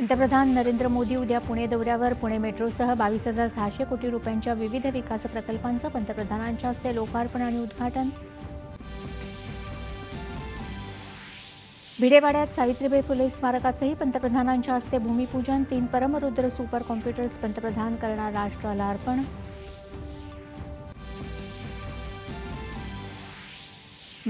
पंतप्रधान नरेंद्र मोदी उद्या पुणे दौऱ्यावर. पुणे मेट्रोसह बावीस हजार सहाशे कोटी रुपयांच्या विविध विकास प्रकल्पांचं पंतप्रधानांच्या हस्ते लोकार्पण आणि उद्घाटन. भिडेवाड्यात सावित्रीबाई फुले स्मारकाचंही पंतप्रधानांच्या हस्ते भूमिपूजन. तीन परमरुद्र सुपर कॉम्प्युटर्स पंतप्रधान करणार राष्ट्राला अर्पण.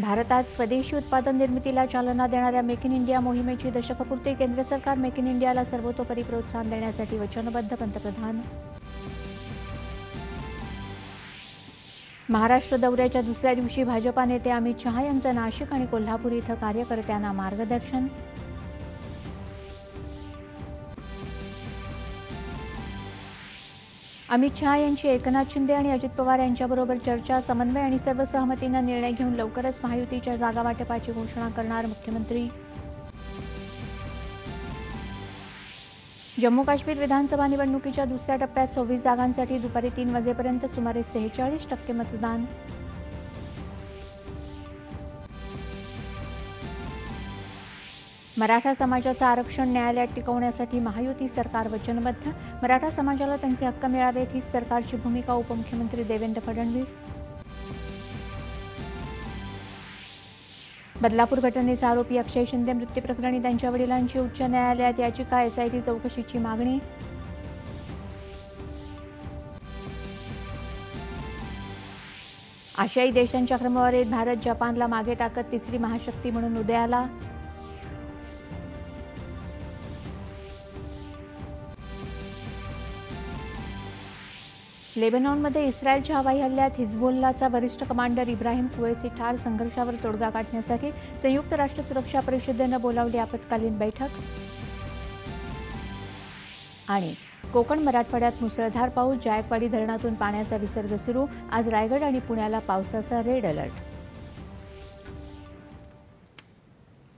भारतात स्वदेशी उत्पादन निर्मितीला चालना देणाऱ्या मेक इन इंडिया मोहिमेची दशकपूर्ती केंद्र सरकार मेक इन इंडियाला सर्वतोपरी प्रोत्साहन देण्यासाठी वचनबद्ध पंतप्रधान. महाराष्ट्र दौऱ्याच्या दुसऱ्या दिवशी भाजपा नेते अमित शहा यांचं नाशिक आणि कोल्हापूर इथं कार्यकर्त्यांना मार्गदर्शन. अमित शहा यांची एकनाथ शिंदे आणि अजित पवार यांच्याबरोबर चर्चा समन्वय आणि सर्व सहमतीनं निर्णय घेऊन लवकरच महायुतीच्या जागा वाटपाची घोषणा करणार मुख्यमंत्री. जम्मू काश्मीर विधानसभा निवडणुकीच्या दुसऱ्या टप्प्यात सव्वीस जागांसाठी दुपारी तीन वाजेपर्यंत सुमारे सेहेचाळीस टक्के मतदान. मराठा समाजाचं आरक्षण न्यायालयात टिकवण्यासाठी महायुती सरकार वचनबद्ध. मराठा समाजाला त्यांचे हक्क मिळावेत हीच सरकारची भूमिका उपमुख्यमंत्री देवेंद्र फडणवीस. बदलापूर घटनेचा आरोपी अक्षय शिंदे मृत्यू प्रकरणी त्यांच्या वडिलांची उच्च न्यायालयात याचिका एसआयटी चौकशीची मागणी. आशियाई देशांच्या क्रमवारीत भारत जपानला मागे टाकत तिसरी महाशक्ती म्हणून उदयाला. लेबनॉनमध्ये इस्रायलच्या हवाई हल्ल्यात हिजबोल्लाचा वरिष्ठ कमांडर इब्राहिम कुवेसी ठार संघर्षावर तोडगा काढण्यासाठी संयुक्त राष्ट्र सुरक्षा परिषदेनं बोलावली आपत्कालीन बैठक. आणि कोकण मराठवाड्यात मुसळधार पाऊस जायकवाडी धरणातून पाण्याचा विसर्ग सुरू. आज रायगड आणि पुण्याला पावसाचा रेड अलर्ट.